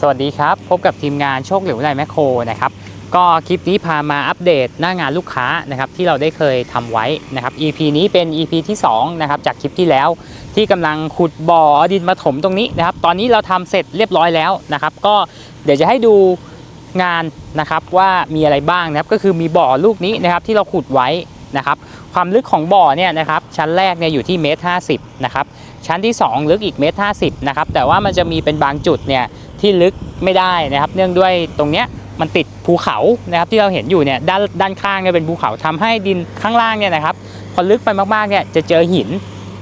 สวัสดีครับ พบกับทีมงานโชคเหลวไลแมคโครนะครับก็คลิปนี้พามาอัปเดตหน้างานลูกค้านะครับที่เราได้เคยทำไว้นะครับ EP นี้เป็น EP ที่2นะครับจากคลิปที่แล้วที่กำลังขุดบ่อดินมาถมตรงนี้นะครับ ตอนนี้เราทำเสร็จเรียบร้อยแล้วนะครับ ก็เดี๋ยวจะให้ดูงานนะครับว่ามีอะไรบ้างนะครับก็คือมีบ่อลูกนี้นะครับที่เราขุดไว้นะครับความลึกของบ่อเนี่ยนะครับชั้นแรกเนี่ยอยู่ที่เมตรห้าสิบนะครับชั้นที่ 2 ลึกอีกเมตรห้าสิบนะครับแต่ว่ามันจะมีเป็นบางจุดเนี่ย ที่ลึกไม่ได้นะครับ เนื่องด้วยตรงเนี้ยมันติดภูเขานะครับที่เราเห็นอยู่เนี่ยด้านด้านข้างเนี่ยเป็นภูเขาทำให้ดินข้างล่างเนี่ยนะครับพอลึกไปมากๆเนี่ยจะเจอหิน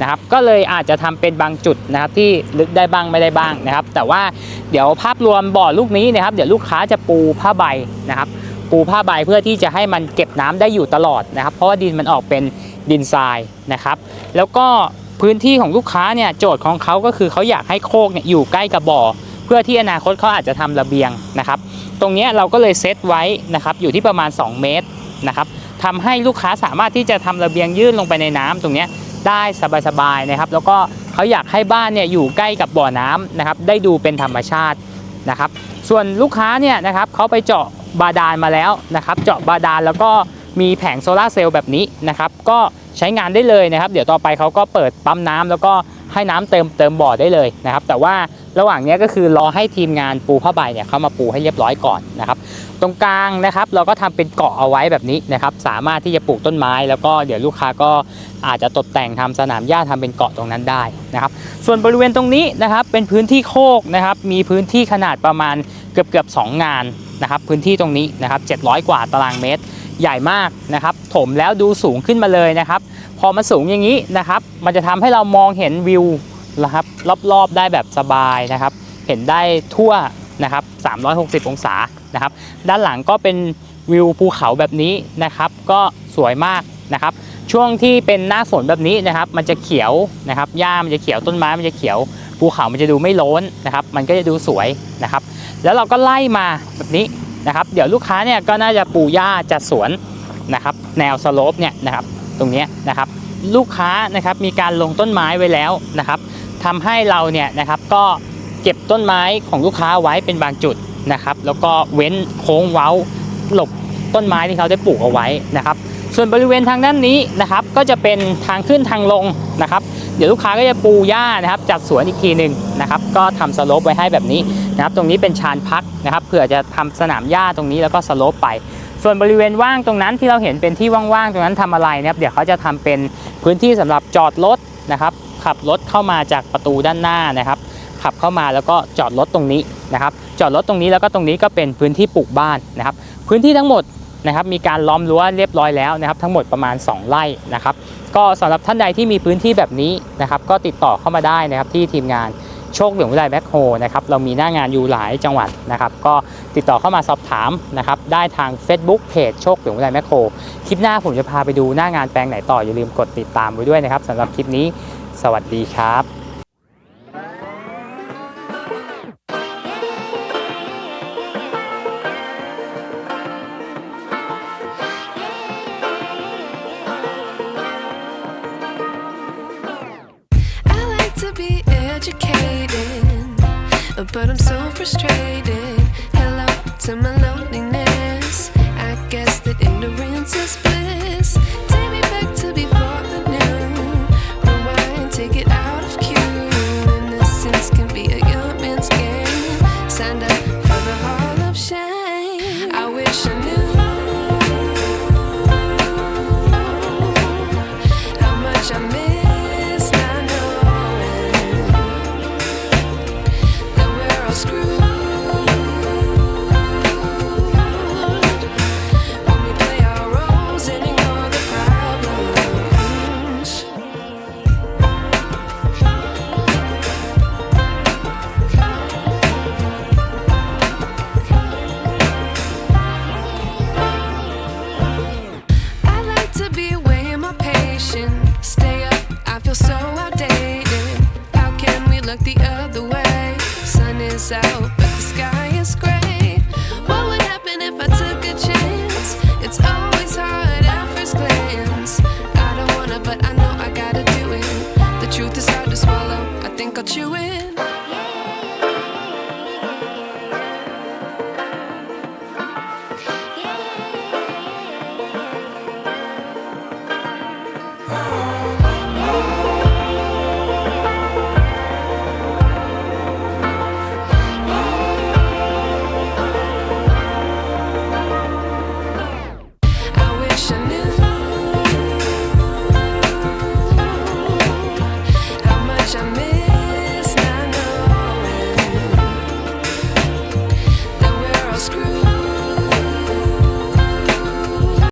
นะครับ ก็เลยอาจจะทำเป็นบางจุดนะครับที่ลึกได้บ้างไม่ได้บ้างนะครับ แต่ว่าเดี๋ยวภาพรวมบ่อลูกนี้นะครับ เดี๋ยวลูกค้าจะปูผ้าใบนะครับ ปูผ้าใบเพื่อที่จะให้มันเก็บน้ำได้อยู่ตลอดนะครับ เพราะว่าดินมันออกเป็นดินทรายนะครับ แล้วก็พื้นที่ของลูกค้าเนี่ยโจทย์ของเขาก็คือเขาอยากให้โคกเนี่ยอยู่ใกล้กับบ่อ เพื่อที่อนาคตเขาอาจจะทำระเบียงนะครับ ตรงนี้เราก็เลยเซตไว้นะครับอยู่ที่ประมาณ 2 เมตรนะครับทำให้ลูกค้าสามารถที่จะทำระเบียงยื่นลงไปในน้ำตรงนี้ได้สบายๆนะครับ แล้วก็เขาอยากให้บ้านเนี่ยอยู่ใกล้กับบ่อน้ำนะครับ ได้ดูเป็นธรรมชาตินะครับ ส่วนลูกค้าเนี่ยนะครับเขาไปเจาะบาดาลมาแล้วนะครับ เจาะบาดาลแล้วก็มีแผงโซลาร์เซลล์แบบนี้นะครับ ก็ใช้งานได้เลยนะครับ เดี๋ยวต่อไปเขาก็เปิดปั๊มน้ำแล้วก็ให้น้ำเติมเติมบ่อได้เลยนะครับ แต่ว่า ระหว่างนี้ก็คือรอให้ทีมงานปูผ้าใบเนี่ยเขามาปูให้เรียบร้อยก่อนนะครับ ตรงกลางนะครับ เราก็ทำเป็นเกาะเอาไว้แบบนี้นะครับ สามารถที่จะปลูกต้นไม้ แล้วก็เดี๋ยวลูกค้าก็อาจจะตกแต่งทำสนามหญ้าทำเป็นเกาะตรงนั้นได้นะครับ ส่วนบริเวณตรงนี้นะครับเป็นพื้นที่โคกนะครับ มีพื้นที่ขนาดประมาณเกือบเกือบๆ2งานนะครับ พื้นที่ตรงนี้นะครับ700 กว่าตารางเมตรใหญ่มากนะครับถมแล้วดูสูงขึ้นมาเลยนะครับ พอมาสูงอย่างนี้นะครับ มันจะทำให้เรามองเห็นวิว นะครับรอบๆได้แบบสบายนะครับ เห็นได้ทั่วนะครับ 360 องศานะครับ ด้านหลังก็เป็นวิวภูเขาแบบนี้นะครับ ก็สวยมากนะครับ ช่วงที่เป็นหน้าฝนแบบนี้นะครับ มันจะเขียวนะครับหญ้ามันจะเขียวต้นไม้มันจะเขียว ภูเขามันจะดูไม่โล้นนะครับ มันก็จะดูสวยนะครับ แล้วเราก็ไล่มาแบบนี้นะครับ เดี๋ยวลูกค้าเนี่ยก็น่าจะปูหญ้าจัดสวนนะครับ แนวสโลปเนี่ยนะครับ ตรงนี้นะครับ ลูกค้านะครับมีการลงต้นไม้ไว้แล้วนะครับ ทำให้เราเนี่ยนะครับก็เก็บต้นไม้ของลูกค้าไว้เป็นบางจุดนะครับ แล้วก็เว้นโค้งเว้าหลบต้นไม้ที่เขาได้ปลูกเอาไว้นะครับ ส่วนบริเวณทางด้านนี้นะครับ ก็จะเป็นทางขึ้นทางลงนะครับ เดี๋ยวลูกค้าก็จะปูหญ้านะครับ จัดสวนอีกทีหนึ่งนะครับ ก็ทำสโลปไว้ให้แบบนี้นะครับ ตรงนี้เป็นชานพักนะครับเผื่อจะทำสนามหญ้าตรงนี้แล้วก็สโลปไป ส่วนบริเวณว่างตรงนั้นที่เราเห็นเป็นที่ว่างๆตรงนั้นทำอะไรนะครับ เดี๋ยวเขาจะทำเป็นพื้นที่สำหรับจอดรถนะครับ ขับรถเข้ามาจากประตูด้านหน้านะครับ ขับเข้ามาแล้วก็จอดรถตรงนี้นะครับ จอดรถตรงนี้แล้วก็ตรงนี้ก็เป็นพื้นที่ปลูกบ้านนะครับ พื้นที่ทั้งหมดนะครับมีการล้อมรั้วเรียบร้อยแล้วนะครับ ทั้งหมดประมาณ 2 ไร่นะครับ ก็สำหรับท่านใดที่มีพื้นที่แบบนี้นะครับ ก็ติดต่อเข้ามาได้นะครับที่ทีมงานโชคเหลืองวิไลแบ็คโฮนะครับเรามีหน้างานอยู่หลายจังหวัดนะครับ ก็ติดต่อเข้ามาสอบถามนะครับ ได้ทาง Facebook เพจโชคเหลืองวิไลแมคโครคลิปหน้าผมจะพาไปดูหน้างานแปลงไหนต่ออย่าลืมกดติดตามไว้ด้วยนะครับสำหรับคลิปนี้ สวัสดีครับ